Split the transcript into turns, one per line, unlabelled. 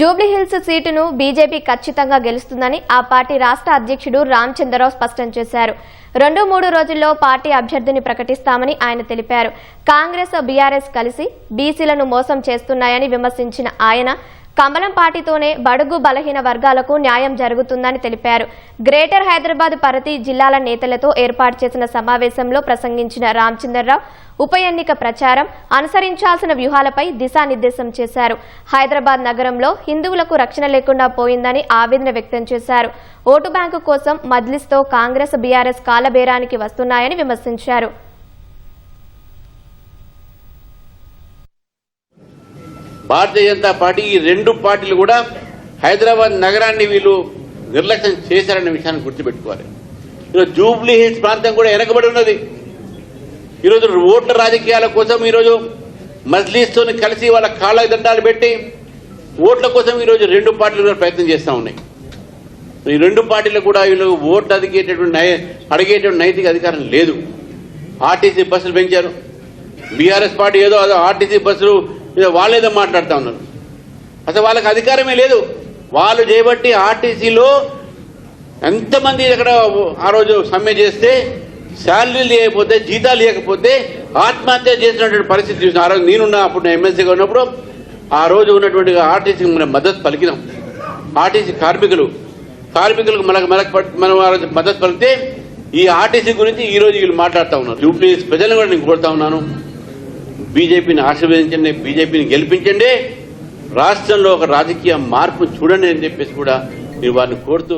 జూబ్లీహిల్స్ సీటును బీజేపీ ఖచ్చితంగా గెలుస్తుందని ఆ పార్టీ రాష్ట్ర అధ్యక్షుడు రామచంద్రరావు స్పష్టం చేశారు. రెండు మూడు రోజుల్లో పార్టీ అభ్యర్థిని ప్రకటిస్తామని ఆయన తెలిపారు. కాంగ్రెస్ బీఆర్ఎస్ కలిసి బీసీలను మోసం చేస్తున్నాయని విమర్శించిన ఆయన కమలం పార్టీతోనే బడుగు బలహీన వర్గాలకు న్యాయం జరుగుతుందని తెలిపారు. గ్రేటర్ హైదరాబాద్ పరిధి జిల్లాల నేతలతో ఏర్పాటు చేసిన సమావేశంలో ప్రసంగించిన రామచంద్రరావు ఉప ఎన్నిక ప్రచారం అనుసరించాల్సిన వ్యూహాలపై దిశానిర్దేశం చేశారు. హైదరాబాద్ నగరంలో హిందువులకు రక్షణ లేకుండా పోయిందని ఆవేదన వ్యక్తం చేశారు. ఓటు బ్యాంకు కోసం మజ్లిస్తో కాంగ్రెస్ బీఆర్ఎస్ కాలబేరానికి వస్తున్నాయని విమర్శించారు.
భారతీయ జనతా పార్టీ ఈ రెండు పార్టీలు కూడా హైదరాబాద్ నగరాన్ని వీళ్ళు నిర్లక్ష్యం చేశారనే విషయాన్ని గుర్తుపెట్టుకోవాలి. ఈరోజు జూబ్లీ హిల్స్ ప్రాంతం కూడా వెనకబడి ఉన్నది. ఈరోజు ఓట్ల రాజకీయాల కోసం ఈరోజు మజ్లీస్తో కలిసి వాళ్ళ కాళ్ళ దండాలు పెట్టి ఓట్ల కోసం ఈరోజు రెండు పార్టీలు కూడా ప్రయత్నం చేస్తూ ఉన్నాయి. ఈ రెండు పార్టీలు కూడా వీళ్ళు ఓట్లు అడిగేటటువంటి నై- అడిగేటువంటి నైతిక అధికారం లేదు. ఆర్టీసీ బస్సులు పెంచారు. బీఆర్ఎస్ పార్టీ ఏదో అదో ఆర్టీసీ బస్సులు వాళ్ళేదో మాట్లాడుతూ ఉన్నారు. అసలు వాళ్ళకి అధికారమే లేదు. వాళ్ళు చేయబట్టి ఆర్టీసీలో ఎంతమంది అక్కడ ఆ రోజు సమ్మె చేస్తే శాలరీలు లేకపోతే జీతాలు లేకపోతే ఆత్మహత్య చేసినటువంటి పరిస్థితి చూసిన ఆ రోజు నేనున్న అప్పుడు ఎమ్మెల్సీగా ఉన్నప్పుడు ఆ రోజు ఉన్నటువంటి ఆర్టీసీకి మనం మద్దతు పలికినాం. ఆర్టీసీ కార్మికులు. కార్మికులకు మనకు మనకు మనం ఆ రోజు మద్దతు పలికితే ఈ ఆర్టీసీ గురించి ఈ రోజు వీళ్ళు మాట్లాడుతూ ఉన్నారు. జూబ్లీ ప్రజలను కూడా నేను కోరుతా ఉన్నాను. బీజేపీని ఆశీర్వదించండి బీజేపీని గెలిపించండి. రాష్ట్రంలో ఒక రాజకీయ మార్పు చూడండి అని చెప్పేసి కూడా నేను వారిని కోరుతూ